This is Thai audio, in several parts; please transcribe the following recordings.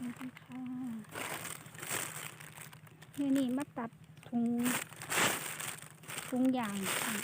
วัสดีค่ะนี่นี่มาตัดถุงถุงยางค่ะ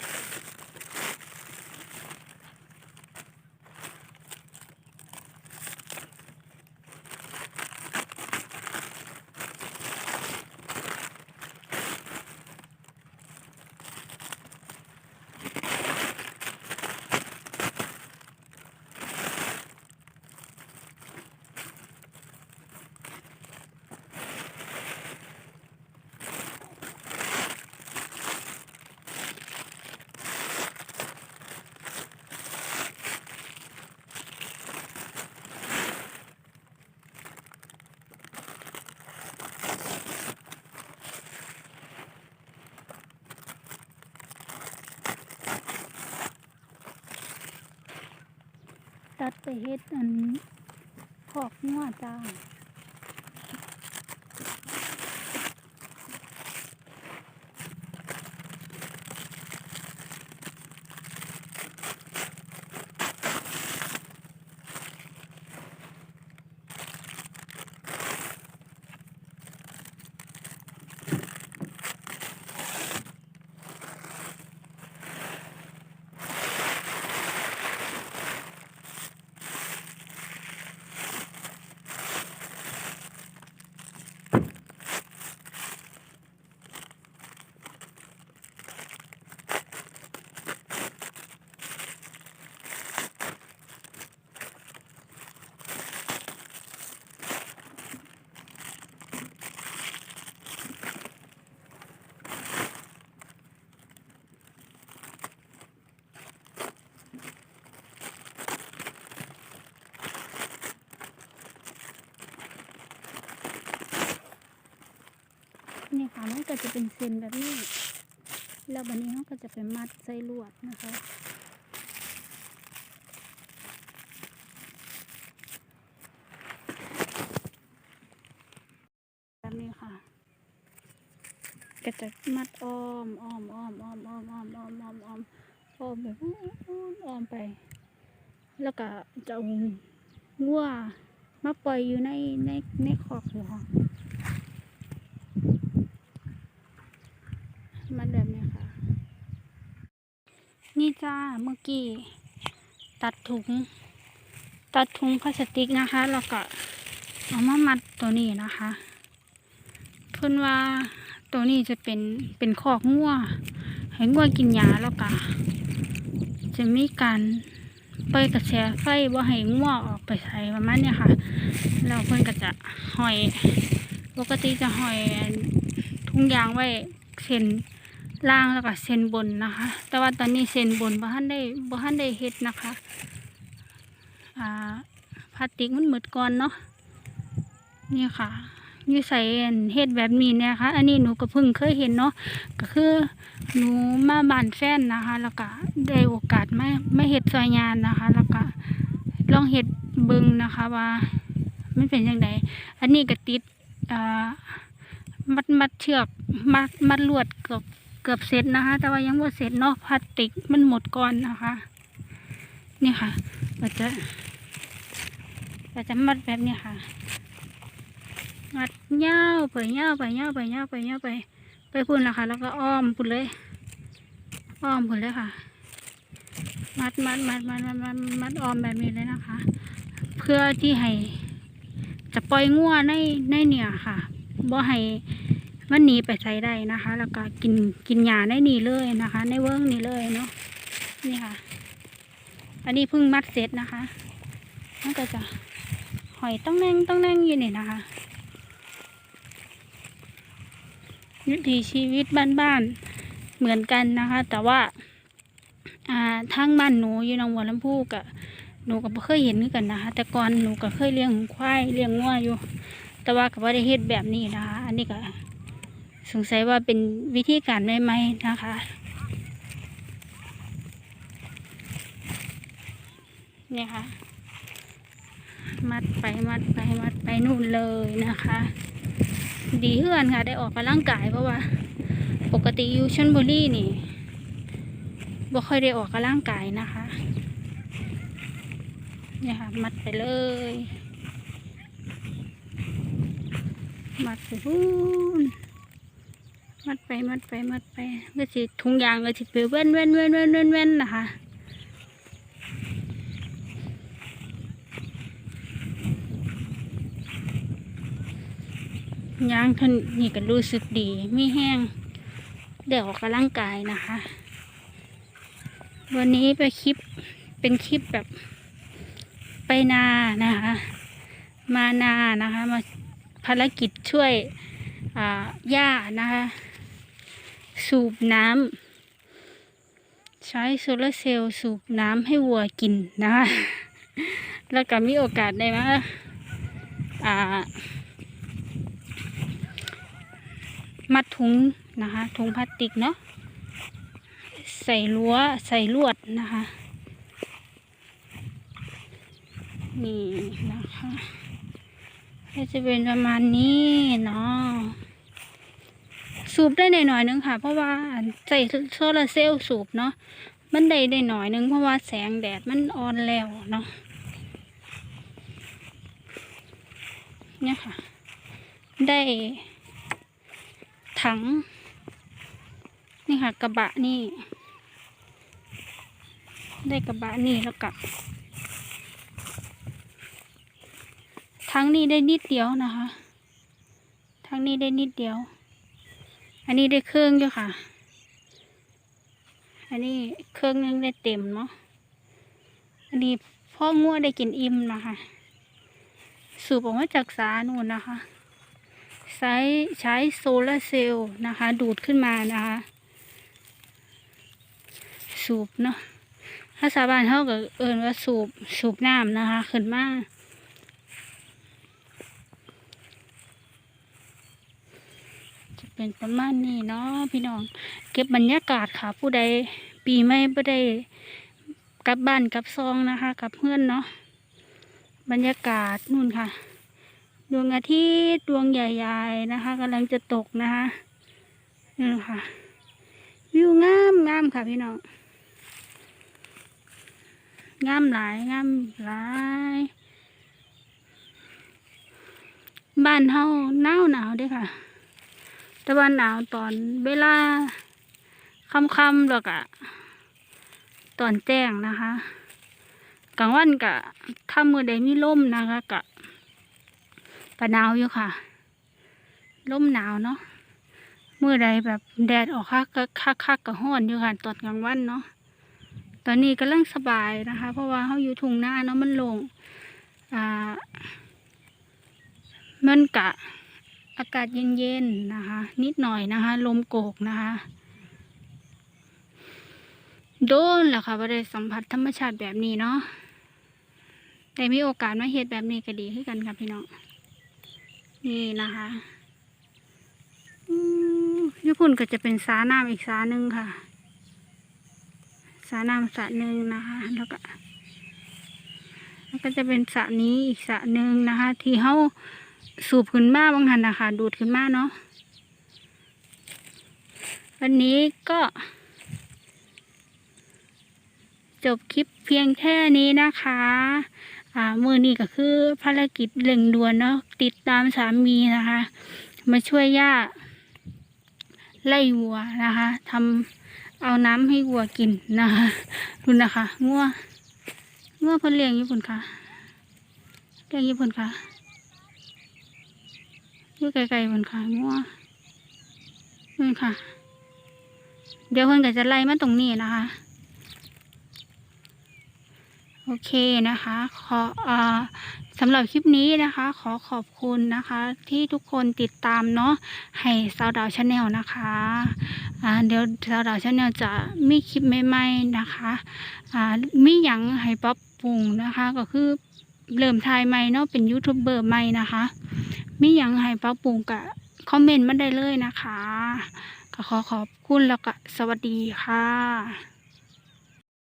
ตัดไปเฮ็ดอันพอกงัวจ้า จะเป็นเส้นแบบนี้ แล้วบันนี้เขาก็จะไปมัดใส่ลวดนะคะแบบนี้ค่ะ ก็จะมัดอ้อมอ้อมอ้อมอ้อมอ้อมอ้อมอ้อมอ้อมอ้อมอ้อมแบบอ้อมไป แล้วก็จะเอาวัวมาปล่อยอยู่ในในในคอกอยู่ค่ะ มัดแบบนี้ค่ะ นี่จ้าเมื่อกี้ ตัดถุง ตัดถุงพลาสติกนะคะ แล้วก็เอามามัดตัวนี้นะคะเพื่อนว่าตัวนี้จะเป็นเป็นคอกงัวให้งัวกินยาแล้วก็จะมีการเปิดกระแสไฟว่าให้งัวออกไปใส่ประมาณเนี้ยค่ะแล้วเพื่อนก็จะห้อยปกติจะห้อยทุงยางไว้เส้น ล่างแล้วก็เส้นบนนะคะ แต่ว่าตอนนี้เส้นบนบ่ทันได้บ่ทันได้เฮ็ดนะคะอ่าพลาสติกมันหมดก่อนเนาะนี่ค่ะยู่ใส่เฮ็ดแบบนี้เนี่ยค่ะ อันนี้หนูก็เพิ่งเคยเห็นเนาะ ก็คือหนูมาบ้านแฟนนะคะ แล้วก็ได้โอกาสไมามาเฮ็ดซอยงานนะคะ แล้วก็ลองเฮ็ดเบิ่งนะคะว่ามันเป็นยังไงอันนี้ก็ติดอ่ามัดมัดเชือกมัดมัดลวดกือบ กือบเสร็จนะคะ แต่ว่ายังบ่เสร็จเนาะพลาสติกมันหมดก่อนนะคะ นี่ค่ะเราจะเราจะมัดแบบนี้ค่ะ มัดเงาไปเงาไปเงาไปเงาไปเงาไป ไปพุ่นละค่ะ แล้วก็อ้อมพุ่นเลย อ้อมพุ่นเลยค่ะ มัดมัดมัดมัดมัดมัดมัดอ้อมแบบนี้เลยนะคะ เพื่อที่ให้จะปล่อยงัวในในเนี่ยค่ะบ่ให้ มันหนีไปใส่ได้นะคะ แล้วก็กินกินหญ้าในนี่เลยนะคะ ในเวิ้งนี่เลยเนาะนี่ค่ะ อันนี้เพิ่งมัดเสร็จนะคะมันก็จะหอยต้องแน่งต้องแน่งอยู่นี่นะคะวิถีชีวิตบ้านๆเหมือนกันนะคะ แต่ว่าอ่าทางบ้านหนูอยู่หนองบัวลำพูกับหนูก็บ่เคยเห็นคือกันนะคะ แต่ก่อนหนูก็เคยเลี้ยงควายเลี้ยงงัวอยู่ แต่ว่าก็บ่ได้เฮ็ดแบบนี้นะคะ อันนี้ก็ สงสัยว่าเป็นวิธีการใหม่ๆนะคะ เนี่ยค่ะ มัดไปมัดไปมัดไปนู่นเลยนะคะ ดีเฮื่อนค่ะ ได้ออกกำลังกายเพราะว่า ปกติอยู่ชนบุรีนี่บ่ค่อยได้ออกกำลังกายนะคะเนี่ยค่ะ มัดไปเลย มัดไปพูน มัดไปมัดไปมัดไปก็สิถุงยางก็สิไปเว้นเว้นเว้นเว้นเว้นเว้นนะคะยางท่านนี่ก็รู้สึกดีไม่แห้งเดี๋ยวออกกำลังกายนะคะ วันนี้ไปคลิปเป็นคลิปแบบไปนานะคะ มานานะคะมาภารกิจช่วยอ่าหญ้านะคะ สูบน้ำใช้โซลาร์เซลล์สูบน้ำให้วัวกินนะคะแล้วก็มีโอกาสได้มาอ่ามัดถุงนะคะถุงพลาสติกเนาะใส่รั้วใส่ลวดนะคะนี่นะคะก็จะเป็นประมาณนี้เนาะ สูบได้หน่อยๆนึงค่ะ เพราะว่าใส่โซลาร์เซลล์สูบเนาะมันได้ได้หน่อยนึงเพราะว่าแสงแดดมันอ่อนแล้วเนาะเนี่ยค่ะ ได้ถัง นี่ค่ะ กระบะนี่ ได้กระบะนี่แล้วกับทั้งนี้ได้นิดเดียวนะคะ ทั้งนี้ได้นิดเดียว อันนี้ได้เครื่องอยู่ค่ะ อันนี้เครื่องนึงได้เต็มเนาะ อันนี้พ่องัวได้กินอิ่มนะคะ สูบออกมาจากสานู่นนะคะ ใช้ใช้โซลาร์เซลล์นะคะ ดูดขึ้นมานะคะ สูบเนาะ ถ้าสาบานเท่ากับเอินว่าสูบสูบน้ำนะคะ ขึ้นมา จะเป็นประมาณนี้เนาะพี่น้อง เก็บบรรยากาศค่ะ ผู้ใดปีไม่ผู้ใดกลับบ้านกลับซองนะคะกลับเพื่อนเนาะบรรยากาศนู่นค่ะ ดวงอาทิตย์ดวงใหญ่ๆนะคะกำลังจะตกนะคะนี่ค่ะ วิวงามงามค่ะพี่น้องงามหลายงามหลายบ้านเฮาหนาวหนาวด้วยค่ะ แต่ว่าหนาวตอนเวลาค่ำๆแล้วก็ตอนแจ้งนะคะกลางวันกะถ้ามือใดมีลมนะคะกะก็หนาวอยู่ค่ะร่มหนาวเนาะเมื่อใดแบบแดดออกคักคักคักก็ห้อนอยู่ค่ะตอนกลางวันเนาะตอนนี้กำลังสบายนะคะ เพราะว่าเขาอยู่ทุ่งนาเนาะมันลงอ่ามันกะ อากาศเย็นๆนะคะ นิดหน่อยนะคะ ลมโกกนะคะโดนแหละค่ะว่ได้สัมผัสธรรมชาติแบบนี้เนาะแต่มีโอกาสมาเฮ็ดแบบนี้ก็ดีขึ้นกันค่ะพี่น้องนี่นะคะญี่ปุ่นก็จะเป็นสาน้ำอีกสาหนึ่งค่ะ สาน้ำสระหนึ่งนะคะ แล้วก็แล้วก็จะเป็นสระนี้อีกสระหนึ่งนะคะ ที่เขา สูบขึ้นมาบางหันนะคะ ดูดขึ้นมาเนาะวันนี้ก็ จบคลิปเพียงแค่นี้นะคะอ่ามือนี้ก็คือภารกิจเร่งด่วนเนาะติดตามสามีนะคะ มาช่วยย่าไล่วัวนะคะทำเอาน้ำให้วัวกินนะคะดูนะคะงัวงัวเพิ่นเลี้ยงญี่ปุ่นค่ะเลี้ยงญี่ปุ่นค่ะ อยู่ไกลๆคนค่ะงัวนี่ค่ะ เดี๋ยวเพิ่นก็จะไล่มาตรงนี้นะคะ โอเคนะคะ ขออสำหรับคลิปนี้นะคะ ขอขอบคุณนะคะ ที่ทุกคนติดตามเนาะให้สาวดาวชาแนลนะคะอ่าเดี๋ยวสาวดาวชาแนลจะมีคลิปใหม่ๆนะคะอ่ามีหยังให้ปรับปรุงนะคะ ก็คือเริ่มถ่ายใหม่เนาะเป็นยูทูบเบอร์ใหม่นะคะ มีอยังให้ปรับปรุงก็คอมเมนต์มาได้เลยนะคะ ก็ขอขอบคุณแล้วก็สวัสดีค่ะ